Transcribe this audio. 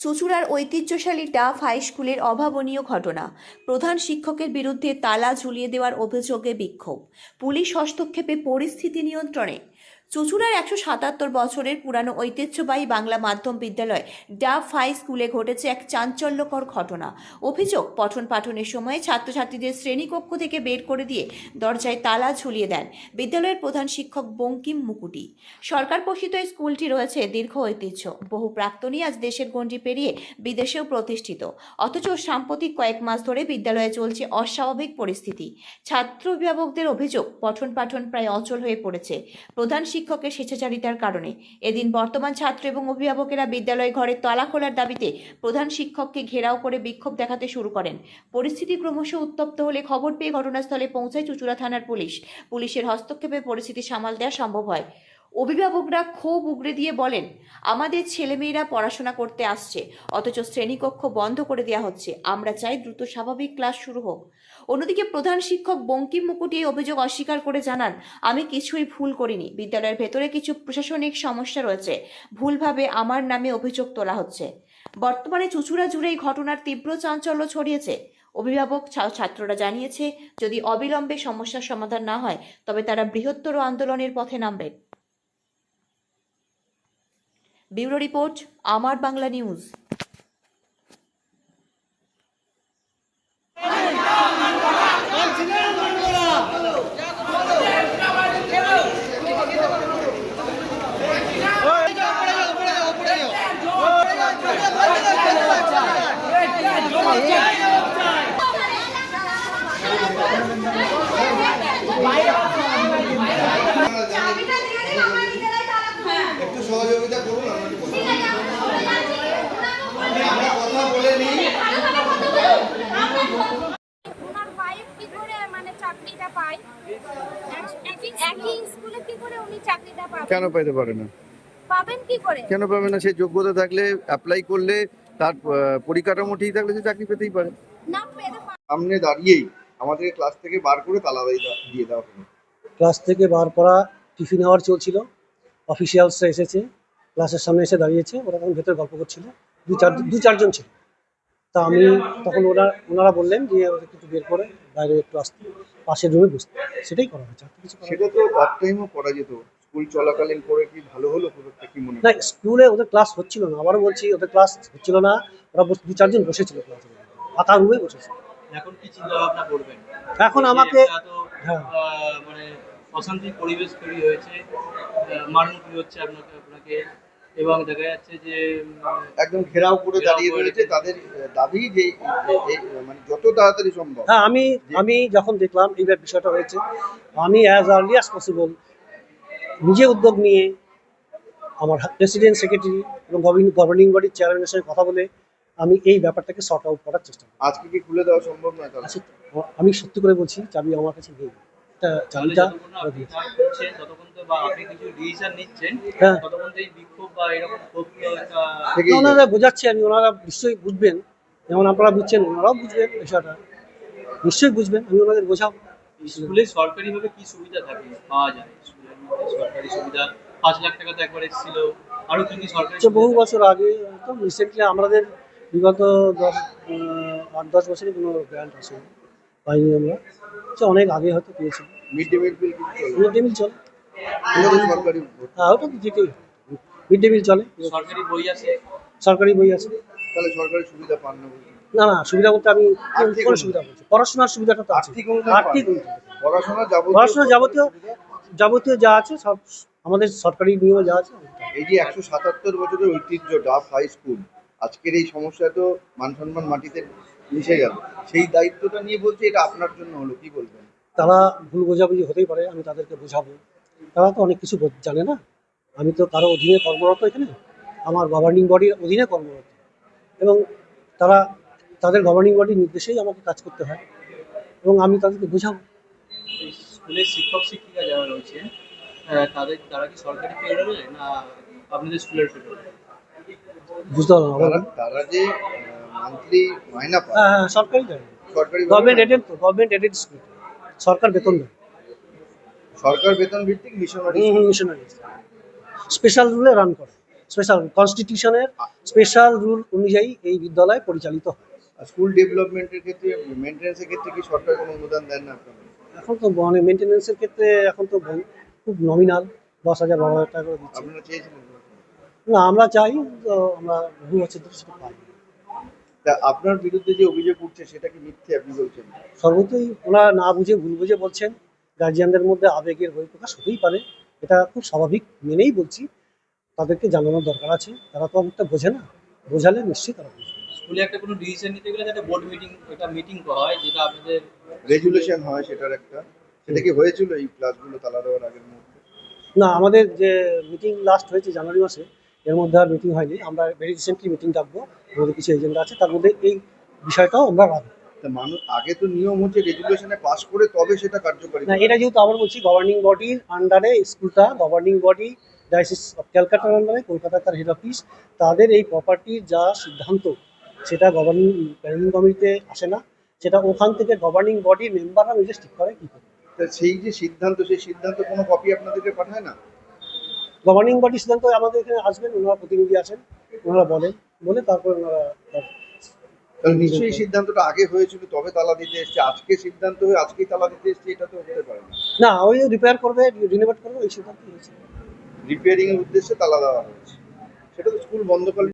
চুচুড়ার ঐতিহ্যশালী Duff high স্কুলের অভাবনীয় ঘটনা। প্রধান শিক্ষকের বিরুদ্ধে তালা ঝুলিয়ে দেওয়ার অভিযোগে বিক্ষোভ। পুলিশ হস্তক্ষেপে পরিস্থিতি নিয়ন্ত্রণে। চুচুড়ার একশো সাতাত্তর বছরের পুরানো ঐতিহ্যবাহী বাংলা মাধ্যম বিদ্যালয় ডাফ হাই স্কুলে ঘটেছে এক চাঞ্চল্যকর ঘটনা। অভিযোগ, পঠন পাঠনের সময় ছাত্রছাত্রীদের শ্রেণীকক্ষ থেকে বের করে দিয়ে দরজায় তালা ঝুলিয়ে দেন বিদ্যালয়ের প্রধান শিক্ষক বঙ্কিম মুকুটি। সরকার পোষিত এই স্কুলটি রয়েছে দীর্ঘ ঐতিহ্য। বহু প্রাক্তনী আজ দেশের গণ্ডি পেরিয়ে বিদেশেও প্রতিষ্ঠিত। অথচ সাম্প্রতিক কয়েক মাস ধরে বিদ্যালয়ে চলছে অস্বাভাবিক পরিস্থিতি। ছাত্র অভিভাবকদের অভিযোগ, পঠন পাঠন প্রায় অচল হয়ে পড়েছে। প্রধান শিক্ষকের স্বেচ্ছাচারিতার কারণে। এদিন বর্তমান ছাত্র এবং অভিভাবকেরা বিদ্যালয় ঘরে তলা খোলার দাবিতে প্রধান শিক্ষককে ঘেরাও করে বিক্ষোভ দেখাতে শুরু করেন। পরিস্থিতি ক্রমশ উত্তপ্ত হলে খবর পেয়ে ঘটনাস্থলে পৌঁছায় চুচুড়া থানার পুলিশ। পুলিশের হস্তক্ষেপে পরিস্থিতি সামাল দেওয়া সম্ভব হয়। অভিভাবকরা ক্ষোভ উগরে দিয়ে বলেন, আমাদের ছেলেমেয়েরা পড়াশোনা করতে আসছে, অথচ শ্রেণীকক্ষ বন্ধ করে দেওয়া হচ্ছে। আমরা চাই দ্রুত স্বাভাবিক ক্লাস শুরু হোক। অন্যদিকে প্রধান শিক্ষক বঙ্কিম মুকুটি এই অভিযোগ অস্বীকার করে জানান, আমি কিছুই ভুল করিনি। বিদ্যালয়ের ভেতরে কিছু প্রশাসনিক সমস্যা রয়েছে। ভুলভাবে আমার নামে অভিযোগ তোলা হচ্ছে। বর্তমানে চুচুড়া জুড়ে এই ঘটনার তীব্র চাঞ্চল্য ছড়িয়েছে। অভিভাবক ছাত্ররা জানিয়েছে, যদি অবিলম্বে সমস্যার সমাধান না হয়, তবে তারা বৃহত্তর আন্দোলনের পথে নামবে ব্যুরো রিপোর্ট আমার বাংলা নিউজ চাবিটা দিয়ে দিন আমার নিজেরাই তালা খুলবো। একটু সহযোগিতা করুন আমরা একটু কথা ঠিক আছে, আমরা বলে যাচ্ছি, ওনাকে বলব। আমরা কথা বলে নিই ভালো করে কথা বলুন। আমরা ওনার ওয়াইফ কি করে মানে চাকরিটা পায় একই একই স্কুলে কি করে উনি চাকরিটা পাবেন? কেন পেতে পারে না? পাবেন কি করে? কেন পাবে না? সে যোগ্যতা থাকলে অ্যাপ্লাই করলে তার পরিকাঠামো ঠিক থাকলে সে চাকরি পেতেই পারে। না পেতে পারে। সামনে দাঁড়িয়েই আমাদের ক্লাস থেকে বার করে তালা দিয়ে দেওয়া- দিয়ে দেওয়া হলো ক্লাস থেকে বার করা টিফিন আওয়ার চলছিল। অফিসিয়ালসরা এসেছে ক্লাসের সামনে এসে দাঁড়িয়েছে ওরা তখন ভেতরে গল্প করছিল। দু চার দু চারজন ছিল। তা আমি তখন ওরা ওনারা বললেন যে ওদেরকে একটু বের করে বাইরে একটু আসতে পাশের রুমে বসতে। সেটাই করা হয়েছে আর কিছু সেটা তো টাইমও করা যেত। স্কুল চলাকালীন করে কি ভালো হলো কি মনে না স্কুলে ওদের ক্লাস হচ্ছিল না। আবারও বলছি ওদের ক্লাস হচ্ছিল না। ওরা বস- দু চারজন বসেছিল ক্লাসে ফাঁকা রুমে বসেছে। এখন কি চিন্তা ভাবনা করবেন? এখন আমাকে হ্যাঁ। মানে অশান্তির পরিবেশ তৈরি হয়েছে। মারমুখী হচ্ছে আপনাকে আপনাকে। এবং দেখা যাচ্ছে যে একদম ঘেরাও করে দাঁড়িয়ে রয়েছে। তাদের দাবি যে মানে যত তাড়াতাড়ি সম্ভব। হ্যাঁ আমি আমি যখন দেখলাম এই বিষয়টা হয়েছে আমি অ্যাজ আর্লি অ্যাজ পসিবল নিজে উদ্যোগ নিয়ে আমার প্রেসিডেন্ট সেক্রেটারি এবং গভর্নিং বডির চেয়ারম্যানের সঙ্গে কথা বলে আমি এই ব্যাপারটাকে সর্ট আউট করার চেষ্টা করি। আজকে কি খুলে দেওয়া সম্ভব নয় আচ্ছা, আমি সত্যি করে বলছি চাবি আমার কাছে নেই। চাবিটা বা আপনি কিছু ডিসিশন নিচ্ছেন হ্যাঁ। ততক্ষণ এই বিক্ষোভ বা এরকম ক্ষোভ তো একটা থেকেই যাবে। ওনারা বোঝাচ্ছি আমি ওনারা নিশ্চয়ই বুঝবেন। যেমন আপনারা বুঝছেন ওনারাও বুঝবেন বিষয়টা। নিশ্চয়ই বুঝবেন আমি ওনাদের বোঝাবো। স্কুলে সরকারিভাবে কি সুবিধা থাকে? পাওয়া যায়? স্কুলের মধ্যে সরকারি সুবিধা পাঁচ লাখ টাকা তো একবার এসেছিল আরও কি কি সরকারি বহু বছর আগে তো রিসেন্টলি আমাদের বিগত দশ আট দশ বছরে কোনো গ্র্যান্ট আসেনি। পাইনি আমরা। সে অনেক আগে হয়তো পেয়েছি। Mid day meal mid day meal চলে। হ্যাঁ ওটা তো যেতেই মিড ডে মিল চলে। সরকারি বই আছে? সরকারি বই আছে। তাহলে সরকারি সুবিধা পান না না না সুবিধা বলতে আমি কোন- আর্থিক কোন অনুদান। সুবিধা বলছি পড়াশোনার সুবিধাটা তো আছে। আর্থিক অনুদান আর্থিক পান। অনুদান। পড়াশোনা যাবতীয় পড়াশোনা যাবতীয় যাবতীয় যা আছে সব আমাদের সরকারি নিয়মে যা আছে এই যে একশো সাতাত্তর বছরের ঐতিহ্য ডাফ হাই স্কুল আজকের এই সমস্যা তো মান সম্মান মাটিতে মিশে গেল। সেই দায়িত্বটা নিয়ে বলছি এটা আপনার জন্য হলো কি বলবেন? তারা ভুল বোঝাবুঝি হতেই পারে আমি তাদেরকে বোঝাবো। তারা তো অনেক কিছু জানে না। আমি তো কারও অধীনে কর্মরত এখানে আমার গভর্নিং বডির অধীনে কর্মরত। এবং তারা তাদের গভর্নিং বডির নির্দেশেই আমাকে কাজ করতে হয়। এবং আমি তাদেরকে বোঝাবো। স্কুলের শিক্ষক শিক্ষিকা যারা রয়েছে আহ, তাদের তারা কি সরকারি পেরোলে না আপনাদের স্কুলের পেরোলে বুঝতে পারলাম তারা যে মান্থলি মাইনা পায় হ্যাঁ হ্যাঁ সরকারি সরকারি গভর্নমেন্ট এডেড তো গভর্নমেন্ট এডেড স্কুল সরকার বেতন দেয়। সরকার বেতন ভিত্তিক মিশনারি মিশনারি স্পেশাল রুলে রান করে। স্পেশাল কনস্টিটিউশনের স্পেশাল রুল অনুযায়ী এই বিদ্যালয় পরিচালিত হয়। স্কুল ডেভেলপমেন্টের ক্ষেত্রে মেনটেন্যান্সের ক্ষেত্রে কি সরকার কোনো অনুদান দেন না এখন তো মানে মেনটেন্যান্সের ক্ষেত্রে এখন তো খুব নমিনাল দশ হাজার বারো হাজার টাকা করে দিচ্ছে। আপনারা চেয়েছিলেন না আমরা চাই তো আমরা বহু বছর ধরে সেটা পাই। তা আপনার বিরুদ্ধে যে অভিযোগ উঠছে সেটা কি মিথ্যে আপনি বলছেন? সর্বতই ওনারা না বুঝে ভুল বুঝে বলছেন। গার্জিয়ানদের মধ্যে আবেগের বহিঃপ্রকাশ হতেই পারে এটা খুব স্বাভাবিক মেনেই বলছি। তাদেরকে জানানোর দরকার আছে তারা তো অনেকটা বোঝে না বোঝালে নিশ্চয়ই তারা বুঝবে। স্কুলে একটা কোনো ডিসিশন নিতে গেলে একটা বোর্ড মিটিং একটা মিটিং করা হয় যেটা আপনাদের রেজুলেশন হয় সেটার একটা। সেটা কি হয়েছিল এই ক্লাসগুলো তালা দেওয়ার আগের মুহূর্তে? না আমাদের যে মিটিং লাস্ট হয়েছে জানুয়ারি মাসে এর মধ্যে আর মিটিং হয়নি। আমরা ভেরি রিসেন্টলি মিটিং ডাকবো আমাদের কিছু এজেন্ডা আছে তার মধ্যে এই বিষয়টাও আমরা রাখব। মানুষ আগে তো নিয়ম হচ্ছে রেজুলেশনে পাস করে তবে সেটা কার্যকরী না এটা যেহেতু আবার বলছি গভর্নিং বডির আন্ডারে স্কুলটা গভর্নিং বডি ডায়াসিস অফ ক্যালকাটার আন্ডারে কলকাতা তার হেড অফিস তাদের এই প্রপার্টির যা সিদ্ধান্ত সেটা গভর্নিং প্ল্যানিং কমিটিতে আসে না সেটা ওখান থেকে গভর্নিং বডি মেম্বাররা নিজে ঠিক করে কি করে তা সেই যে সিদ্ধান্ত সেই সিদ্ধান্ত কোনো কপি আপনাদেরকে পাঠায় না? গভর্নিং বডি সিদ্ধান্ত আমাদের এখানে আসবেন ওনারা প্রতিনিধি আসেন ওনারা বলেন বলে তারপরে ওনারা তাহলে নিশ্চয়ই। সিদ্ধান্তটা আগে হয়েছিল তবে তালা দিতে এসছে। আজকে সিদ্ধান্ত হয়ে আজকেই তালা দিতে এসছে এটা তো হতে পারে না। না ওই রিপেয়ার করবে রিনোভেট করবে ওই সিদ্ধান্ত হয়েছে। রিপেয়ারিং এর উদ্দেশ্যে তালা দেওয়া হয়েছে। সেটা তো স্কুল বন্ধকালীন